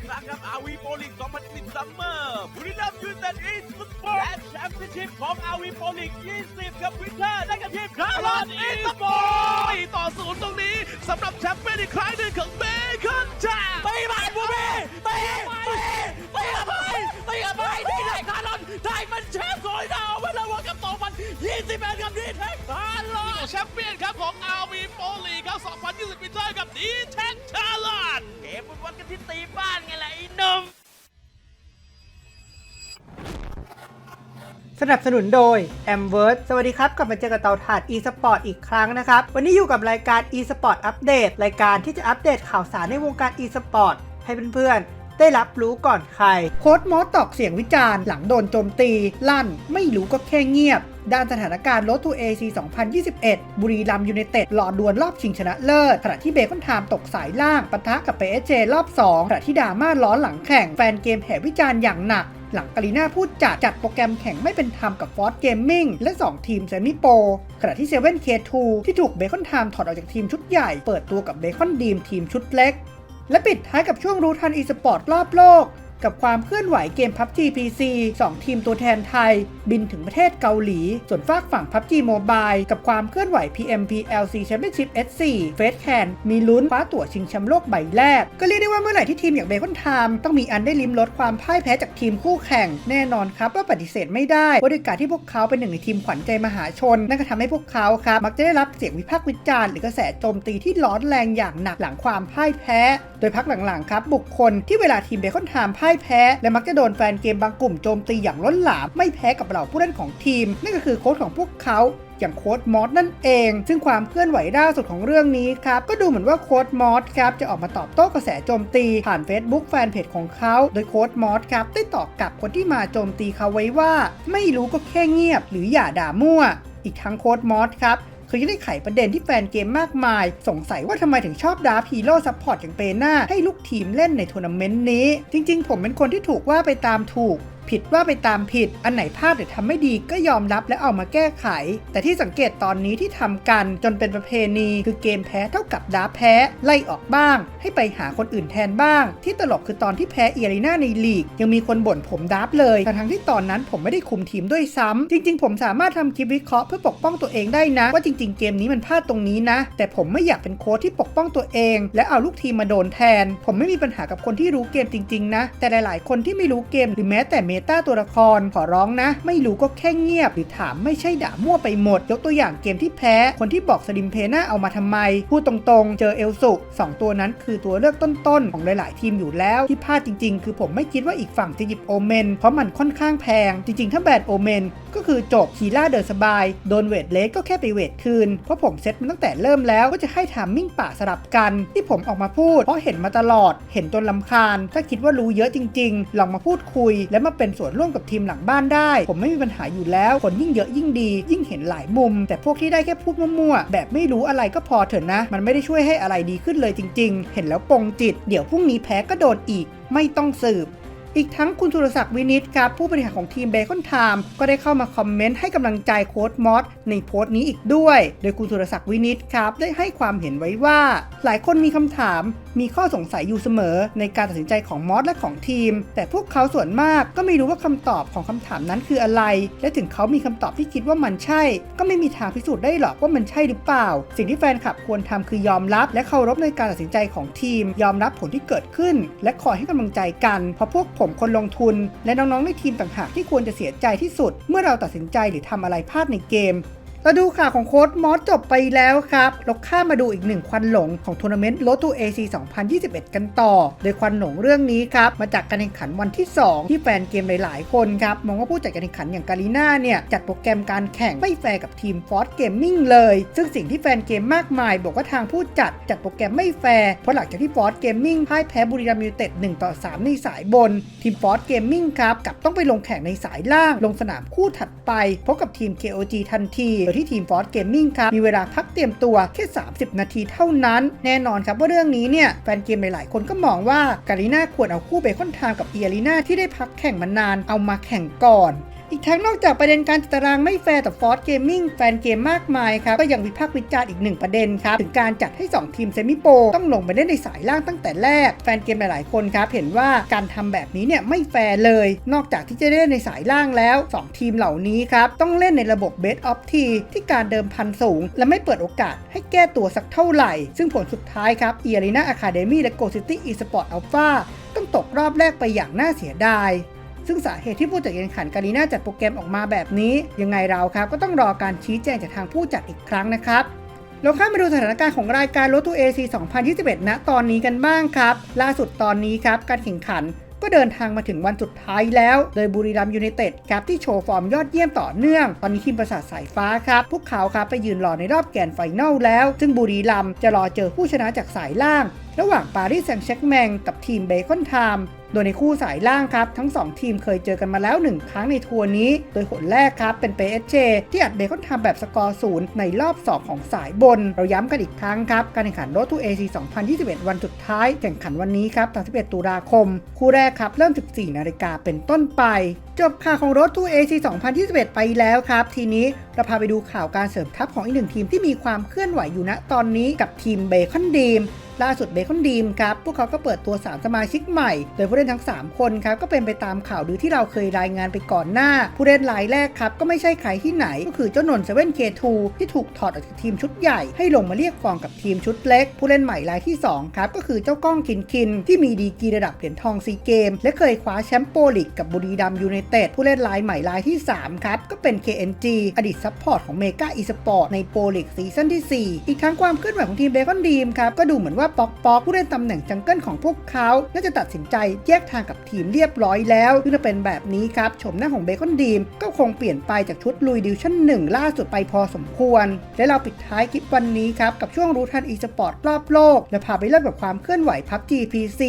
ครับอาวีโปลิก2010ซัมเมอร์บุรีรัมย์ยูไนเต็ดอีสปอร์ตและแชมเปี้ยนชิพของอาวีโปลิก20ครับวินเทอร์ได้กับทีมคาร์ลอนอีสปอร์ตต่อศูนย์ตรงนี้สำหรับแชมเปี้ยนอีกครั้งหนึ่งของเบคอนแชมป์ตีผ่านบูบีตีตีตีกับไปไปที่ไหนคาร์ลอนได้เป็นแชมป์สวยดาวเวลาวันกับโตมัน21กับดีเทคคาร์ลอนแชมเปี้ยนครับของอาวีโปลีครับ2020ปีเตอร์กับดีแท็ก เกมมันวัดกันที่ตีบ้านไงล่ะไอ้นมสนับสนุนโดย a m w o r d สวัสดีครับ กลับมาเจอกับเตาถ่าน e-sport อีกครั้งนะครับ วันนี้อยู่กับรายการ e-sport update รายการที่จะอัปเดตข่าวสารในวงการ e-sport ให้เพื่อนๆ ได้รับรู้ก่อนใคร โค้ดมอสตอกเสียงวิจารณ์หลังโดนโจมตี ลั่น ไม่รู้ก็แค่เงียบ ด้านสถานการณ์รถทู AC 2021 บุรีรัมยูไนเต็ดหลอดดวลรอบชิงชนะเลิศ ขณะที่เบคอนไทม์ตกสายล่างปะทะกับ PSG รอบ2ขณะที่ดราม่าร้อนหลังแข่งแฟนเกมแห่วิจารณ์อย่างหนักหลังกาลีน่าพูดจัดจัดโปรแกรมแข่งไม่เป็นธรรมกับฟอร์ g เกมมิ่งและ 2 ทีมเซมิโปรขณะที่ 7K2 ที่ถูกเบคอนไทม์ถอดออกจากทีมชุดใหญ่ เปิดตัวกับเบคอนดีมทีมชุดเล็ก และปิดท้ายกับช่วงรู้ทันอีสปอร์ตรอบโลก กับความเคลื่อนไหวเกม PUBG PC 2 ทีมตัวแทนไทย บินถึงประเทศเกาหลี ส่วนฝากฝั่ง PUBG Mobile กับความเคลื่อนไหว PMPLC Championship S4 f a c e c a n มีลุ้นคว้าตั๋วชิงแชมป์โลกใบแรก ก็เรียกได้ว่าเมื่อไหร่ที่ทีมอย่างเบคอนไทม์ต้องมีอันได้ลิ้มรสความพ่ายแพ้จากทีมคู่แข่ง แน่นอนครับว่าปฏิเสธไม่ได้ว่าด้วยการที่พวกเขาเป็นหนึ่งในทีมขวัญใจมหาชน นั่นก็ทำให้พวกเขาครับมักจะได้รับเสียงวิพากษ์วิจารณ์หรือกระแสโจมตีที่ร้อนแรงอย่างหนักหลังความพ่ายแพ้ โดยพักหลังๆครับบุคคลที่เวลาทีมเบคอนไทม์พ่ายแพ้ และมักจะโดนแฟนเกมบางกลุ่มโจมตีอย่างล้นหลามไม่แพ้กับเหล่าผู้เล่นของทีม นั่นก็คือโค้ชของพวกเขาอย่างโค้ดมอสนั่นเอง ซึ่งความเคลื่อนไหวล่าสุดของเรื่องนี้ครับ ก็ดูเหมือนว่าโค้ดมอสครับ จะออกมาตอบโต้กระแสโจมตี ผ่าน Facebook แฟนเพจของเขา โดยโค้ดมอสครับ ได้ตอบกลับคนที่มาโจมตีเขาไว้ว่า ไม่รู้ก็แค่เงียบ หรืออย่าด่ามั่ว อีกทั้งโค้ดมอสครับ คือยังได้ไขประเด็นที่แฟนเกมมากมาย สงสัยว่าทำไมถึงชอบดาร์ฟฮีโร่ซัพพอร์ตอย่างเปน่าให้ลูกทีมเล่นในทัวร์นาเมนต์นี้ จริงๆ ผมเป็นคนที่ถูกว่าไปตามถูกผิดว่าไปตามผิด อันไหนพลาดหรือทำไม่ดีก็ยอมรับและเอามาแก้ไข แต่ที่สังเกตตอนนี้ที่ทำกันจนเป็นประเพณีคือเกมแพ้เท่ากับดาฟแพ้ ไล่ออกบ้าง ให้ไปหาคนอื่นแทนบ้าง ที่ตลกคือตอนที่แพ้เอียรีนาในลีก ยังมีคนบ่นผมดาร์ฟเลยทั้งที่ตอนนั้นผมไม่ได้คุมทีมด้วยซ้ำจริง ๆ ผมสามารถทำคลิปวิเคราะห์เพื่อปกป้องตัวเองได้นะ ว่าจริง ๆ เกมนี้มันพลาดตรงนี้นะ แต่ผมไม่อยากเป็นโค้ชที่ปกป้องตัวเอง และเอาลูกทีมมาโดนแทน ผมไม่มีปัญหากับคนที่รู้เกมจริง ๆ นะ แต่หลาย ๆ คนที่ไม่รู้เกมหรือแม้แต่เมมตาตัวละครขอร้องนะ ไม่รู้ก็แค่เงียบ หรือถามไม่ใช่ด่ามั่วไปหมด ยกตัวอย่างเกมที่แพ้ คนที่บอกสลิมเพน่าเอามาทำไม พูดตรงๆ เจอเอลสุสองตัวนั้นคือตัวเลือกต้นๆ ของหลาย ๆ ทีมอยู่แล้ว ที่พลาดจริง ๆ คือผมไม่คิดว่าอีกฝั่งจะหยิบโอเมน เพราะมันค่อนข้างแพง จริง ๆ ถ้าแบนโอเมนก็คือจบคีล่าเดินสบาย โดนเวทเลสก็แค่ไปเวทคืน เพราะผมเซตมันตั้งแต่เริ่มแล้วก็จะให้ทามมิ่งป่าสลับกัน ที่ผมออกมาพูด เพราะเห็นมาตลอด เห็นจนลำคาญ ถ้าคิดว่ารู้เยอะจริง ๆ ลองมาพูดคุย และมาเป็นส่วนร่วมกับทีมหลังบ้านได้ ผมไม่มีปัญหาอยู่แล้ว คนยิ่งเยอะยิ่งดี ยิ่งเห็นหลายมุม แต่พวกที่ได้แค่พูดมั่วๆแบบไม่รู้อะไรก็พอเถอะนะ มันไม่ได้ช่วยให้อะไรดีขึ้นเลยจริง ๆ เห็นแล้วปงจิต เดี๋ยวพรุ่งนี้แพ้ก็โดนอีก ไม่ต้องสืบอีกทั้งคุณสุรศักดิ์วินิตครับ ผู้บริหารของทีมเบคอนไทม์ก็ได้เข้ามาคอมเมนต์ให้กำลังใจโค้ดมอสในโพสต์นี้อีกด้วย โดยคุณสุรศักดิ์วินิตครับ ได้ให้ความเห็นไว้ว่า หลายคนมีคำถามมีข้อสงสัยอยู่เสมอในการตัดสินใจของมอสและของทีม แต่พวกเขาส่วนมากก็ไม่รู้ว่าคำตอบของคำถามนั้นคืออะไร และถึงเขามีคำตอบที่คิดว่ามันใช่ ก็ไม่มีทางพิสูจน์ได้หรอกว่ามันใช่หรือเปล่า สิ่งที่แฟนคลับควรทำคือยอมรับ และเคารพในการตัดสินใจของทีม ยอมรับผลที่เกิดขึ้น และคอยให้กำลังใจกัน เพราะพวกผมคนลงทุน และน้องๆในทีมต่างหากที่ควรจะเสียใจที่สุด เมื่อเราตัดสินใจหรือทำอะไรพลาดในเกม เราดูข่าวของโค้ดมอสจบไปแล้วครับ เราข้ามาดูอีกหนึ่งควันหลงของทัวร์นาเมนต์ r o ตู AC 2021 กันต่อ โดยควันหลงเรื่องนี้ครับ มาจากการแข่งขันวันที่ 2 ที่แฟนเกมหลาย ๆ คนครับ มองว่าผู้จัดการแข่งขันอย่างกาลีน่าเนี่ย จัดโปรแกรมการแข่งไม่แฟร์กับทีมฟอร์ g เกมมิ่งเลย ซึ่งสิ่งที่แฟนเกมมากมาย บอกว่าทางผู้จัดจัดโปรแกรมไม่แฟร์เพราะหลังจากที่ฟอร์ g เกมมิ่งพ่ายแพ้บุรีรัมย์ยูเต็ด1ต่อ3ในสายบน ทีมฟอร์ g เกมมิ่งครับกลับต้องไปลงแข่งในสายล่าง ลงสนามคู่ถัดไปพบกับทีม KOG ทันทียที่ทีมฟอร์สเกมมิ่งครับมีเวลาพักเตรียมตัวแค่ 30 นาทีเท่านั้น แน่นอนครับว่าเรื่องนี้เนี่ยแฟนเกมหลายๆ คนก็มองว่าการีนาควรเอาคู่เบคอนไทม์กับเอียรีนาที่ได้พักแข่งมานานเอามาแข่งก่อน อีกทั้งนอกจากประเด็นการจัดตารางไม่แฟร์ต่อฟอร์ e เกมมิ่งแฟนเกมมากมายครับ ก็ยังวิพากษ์วิจารณ์อีกหนึ่งประเด็นครับ ถึงการจัดให้ 2 ทีมเซมิโปต้องลงไปเล่นในสายล่างตั้งแต่แรก แฟนเกมหลาย ๆ คนครับ เห็นว่าการทำแบบนี้เนี่ยไม่แฟร์เลย นอกจากที่จะเล่นในสายล่างแล้ว 2 ทีมเหล่านี้ครับ ต้องเล่นในระบบ Best of T ที่การเดิมพันสูง และไม่เปิดโอกาสให้แก้ตัวสักเท่าไหร่ ซึ่งผลสุดท้ายครับเอ r e n a Academy และ Go City Esport Alpha ต้องตกรอบแรกไปอย่างน่าเสียดาย ซึ่งสาเหตุที่ผู้จัดแข่งขันการีน่าจัดโปรแกรมออกมาแบบนี้ ยังไงเราครับก็ต้องรอการชี้แจงจากทางผู้จัดอีกครั้งนะครับเราข้ามมาดูสถานการณ์ของรายการ r o ตูเอซี2021ณตอนนี้กันบ้างครับ ล่าสุดตอนนี้ครับการแข่งขันก็เดินทางมาถึงวันสุดท้ายแล้ว โดยบุรีรัมยูไนเต็ดครับที่โชว์ฟอร์มยอดเยี่ยมต่อเนื่อง ตอนนี้ทีมประสาทสายฟ้าครับ พวกเขาครับไปยืนรอในรอบแกนไฟแนลแล้ว ซึ่งบุรีรัมจะรอเจอผู้ชนะจากสายล่าง ระหว่างปารีสแซงต์แชร์กแมงกับทีมเบคอนไทม์โดยในคู่สายล่างครับ ทั้ง 2 ทีมเคยเจอกันมาแล้ว 1 ครั้งในทัวร์นี้ โดยหนแรกครับ เป็นเปเอเชที่อัดเบคอนไทม์แบบสกอร์ศูนย์ในรอบ 2 ของสายบน เราย้ำกันอีกครั้งครับ การแข่งขันรถทูเอซี2021 วันสุดท้าย แข่งขันวันนี้ครับ 31 ตุลาคม คู่แรกครับ เริ่ม 14 นาฬิกาเป็นต้นไป จบข่าวของรถทูเอซี2021 ไปแล้วครับ ทีนี้เราพาไปดูข่าวการเสริมทัพของอีกหนึ่งทีมที่มีความเคลื่อนไหวอยู่ณตอนนี้กับทีมเบคอนดีม ล่าสุดเบคอนดีมครับพวกเขาก็เปิดตัว 3 สมาชิกใหม่ โดยผู้เล่นทั้ง 3 คนครับก็เป็นไปตามข่าวดือที่เราเคยรายงานไปก่อนหน้า ผู้เล่นรายแรกครับก็ไม่ใช่ใครที่ไหน ก็คือเจ้านนเซเว่นเคทูที่ถูกถอดออกจากทีมชุดใหญ่ให้ลงมาเรียกฟองกับทีมชุดเล็ก ผู้เล่นใหม่รายที่2ครับก็คือเจ้าก้องคินคิน ที่มีดีกีระดับเหรียญทองซีเกม และเคยคว้าแชมป์โปรลีกกับบุรีรัมยูไนเต็ดผู้เล่นรายใหม่รายที่3ครับก็เป็น KNG อดีตซัพพอร์ตของเมกาอีสปอร์ตในโปรลีกซีซั่นที่ 4 อีกทั้งความเคลื่อนไหวของทีมเบคอนดีมครับก็ดูเหมือนว่าป๊อกป๊อกผู้เล่นตำแหน่งจังเกิลของพวกเขาน่าจะตัดสินใจแยกทางกับทีมเรียบร้อยแล้วซึ่งถ้าเป็นแบบนี้ครับชมหน้าของเบคอนดีมก็คงเปลี่ยนไปจากชุดลุยดิวชั่น 1 ล่าสุดไปพอสมควร และเราปิดท้ายคลิปวันนี้ครับกับช่วงรู้ทันอีสปอร์ตรอบโลก และพาไปเริ่มกับความเคลื่อนไหวพับ GPC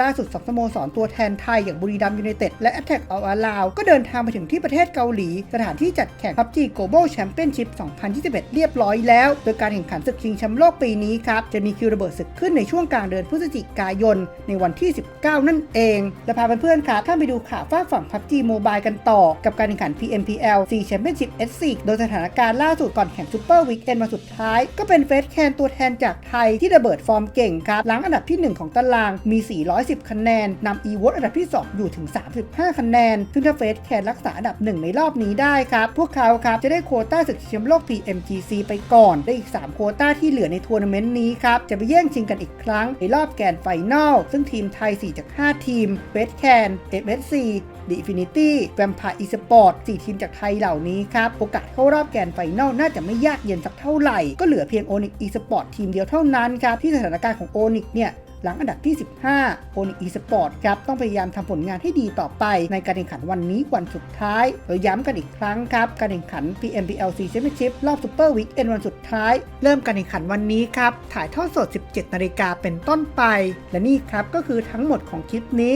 ล่าสุดสองสโมสรตัวแทนไทยอย่างบุรีรัมยูไนเต็ดและ Attack of Alao ก็เดินทางมาถึงที่ประเทศเกาหลี สถานที่จัดแข่ง PUBG Global Championship 2021 เรียบร้อยแล้ว โดยการแข่งขันศึกชิงแชมป์โลกปีนี้ครับจะมีคิวระเบิดศึกขึ้นในช่วงกลางเดือนพฤศจิกายน ในวันที่ 19 นั่นเอง และพาเพื่อนๆครับข้ามไปดูข่าวฝากฝั่ง PUBG Mobile กันต่อ กับการแข่งขัน PMPL 4 Championship S4 โดยสถานการณ์ล่าสุดก่อนแข่ง Super Weekend มาสุดท้าย ก็เป็นเฟสแคนตัวแทนจากไทยที่ระเบิดฟอร์มเก่งครับหลังอันดับที่ 1 ของตารางมี 410 คะแนนนำ e w o t อันดับที่ 2 อยู่ถึง 35 คะแนน ซึ่งถ้าเฟสแคนรักษาอันดับ 1 ในรอบนี้ได้ครับพวกเขาครับจะได้โควต้าศึกชิงแชมป์โลก PMGC ไปก่อนได้อีก 3 โควต้าที่เหลือในทัวร์นาเมนต์นี้ครับจะไปแย่งชิงกันอีกครั้งในรอบแกนไฟนอลซึ่งทีมไทย 4 จาก 5 ทีมเวสแคนเอฟเอสซีดีฟินิตี้แวมพายอีสปอร์ต4ทีมจากไทยเหล่านี้ครับ โอกาสเข้ารอบแกนไฟนอลน่าจะไม่ยากเย็นสักเท่าไหร่ ก็เหลือเพียงโอนิกอีสปอร์ตทีมเดียวเท่านั้นครับ ที่สถานการณ์ของโอนิกเนี่ย หลังอันดับที่ 15 โอนิกอีสปอร์ตครับต้องพยายามทำผลงานให้ดีต่อไปในการแข่งขันวันนี้วันสุดท้ายโดยย้ำกันอีกครั้งครับ การแข่งขัน PMPLC Championship รอบซูเปอร์วีคเอนวันสุดท้าย เริ่มการแข่งขันวันนี้ครับ ถ่ายทอดสด 17 นาฬิกาเป็นต้นไป และนี่ครับก็คือทั้งหมดของคลิปนี้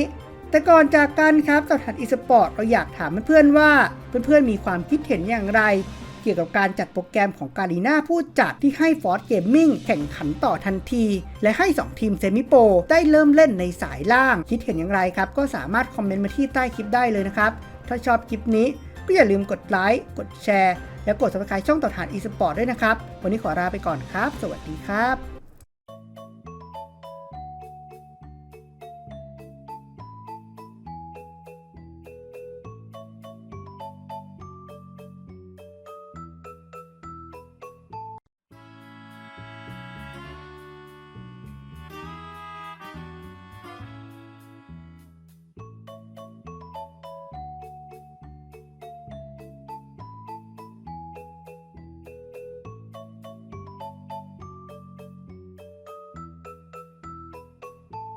แต่ก่อนจากกันครับต่อถัดอีสปอร์ตเราอยากถามเพื่อนๆว่า เพื่อนๆมีความคิดเห็นอย่างไร เกี่ยวกับการจัดโปรแกรมของการีนาผู้จัดที่ให้ฟอร์ดเกมมิ่งแข่งขันต่อทันที และให้ 2 ทีมเซมิโปรได้เริ่มเล่นในสายล่าง คิดเห็นอย่างไรครับ ก็สามารถคอมเมนต์มาที่ใต้คลิปได้เลยนะครับ ถ้าชอบคลิปนี้ก็อย่าลืมกดไลค์กดแชร์ และกด subscribe ช่องต่อฐาน e-sport ด้วยนะครับ วันนี้ขอลาไปก่อนครับ สวัสดีครับ